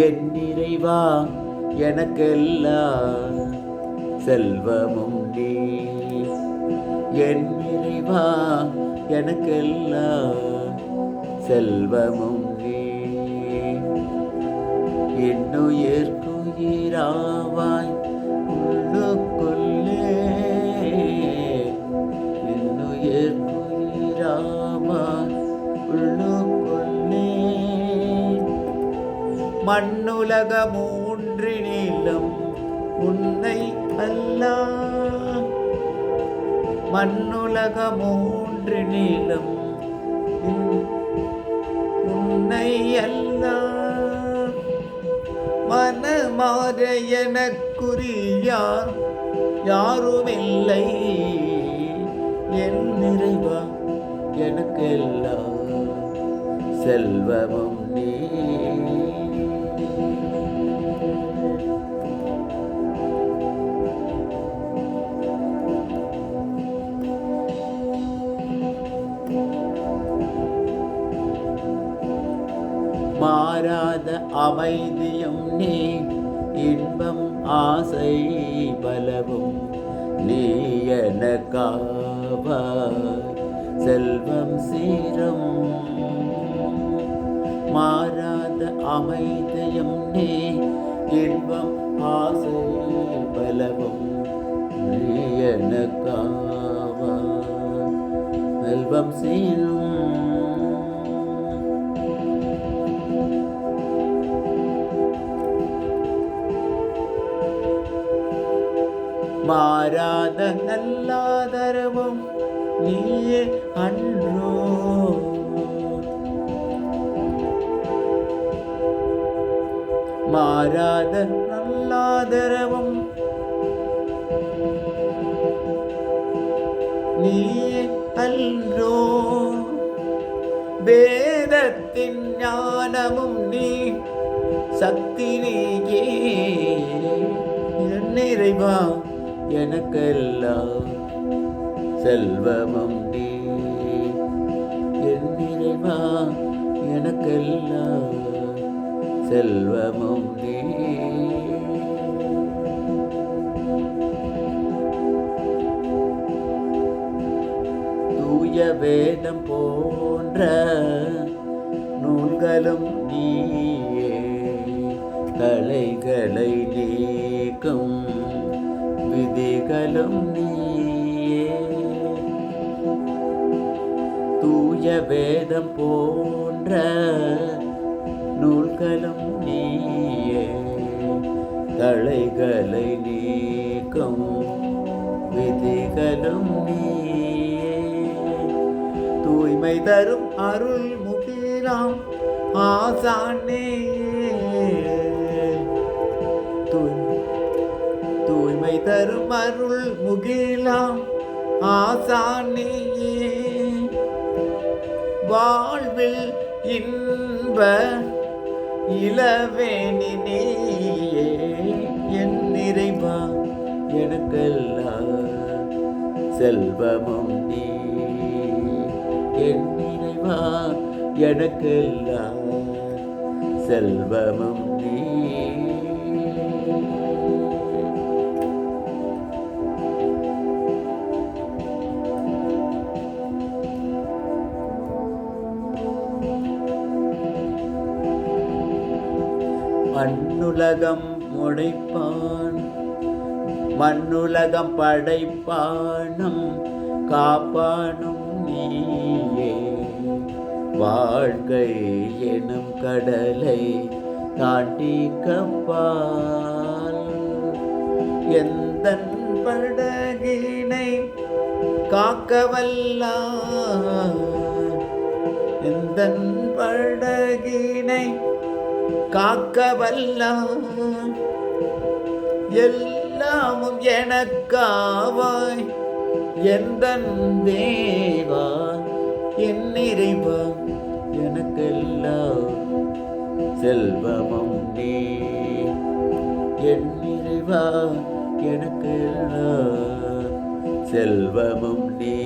என் நிறைவா எனக்கெல்லாம் செல்வமும் நீ என் நிறைவா எனக்கெல்லாம் செல்வமும் நீ இன்னுயிர்க்குயிராவாய் மண்ணுலக மூன்றினிலும் உன்னை அல்ல. மண்ணுலக மூன்றினிலும் உன்னை அல்ல. மனமாற எனக்குரியார் யாருமில்லை. என் நிறைவா எனக்கெல்லாம் செல்வமும் நீ. மாறாத அமைதியும் நீ இன்பம் ஆசை பலவும் நீ எனக்காவாய் செல்வம் சீரம் மாறாத அமைதியும் நீ இன்பம் ஆசை பலவும் நீ எனக்காவாய் செல்வம் சீரம் மாறாத நல்லாதரவும் நீயே அன்றோ மாறாத நல்லாதரவும் நீயே அன்றோ வேதத்தின் ஞானமும் நீ சக்தி நீயே நிறைவா எனக்கெல்லாம் செல்வமும் நீ. என் நிறைவா எனக்கெல்லாம் செல்வமும் நீ. தூய வேதம் போன்ற நூல்களும் நீயே. கலைகளை நீக்கும் விதிகளும் நீயே. தூய வேதம் போன்ற நூல்களும் நீயே. கலைகளை நீக்கும் விதிகளும் நீயே. தூய்மை தரும் அருள் முகிலாம் ஆசானே. தரும் அருள் முகிலாம் ஆசானியே. வாழ்வில் இன்ப இளவேணி என் நிறைவா எனக்கெல்லாம் செல்வமும் நீ. என் நிறைவா எனக்கெல்லாம் செல்வமும் நீ. மண்ணுலகம் முடைப்பான். மண்ணுலகம் படைப்பானும் காப்பானும் நீயே. வாழ்க்கை எனும் கடலை தாண்டி கப்பால் எந்த படகினை காக்கவல்லா எந்த படகினை காக்கவல்லாம் எல்லாமும் எனக்காவாய். எந்த தேவா என் நிறைவா எனக்கெல்லாம் செல்வமும் நீ. என் நிறைவா எனக்கெல்லாம் செல்வமும் நீ.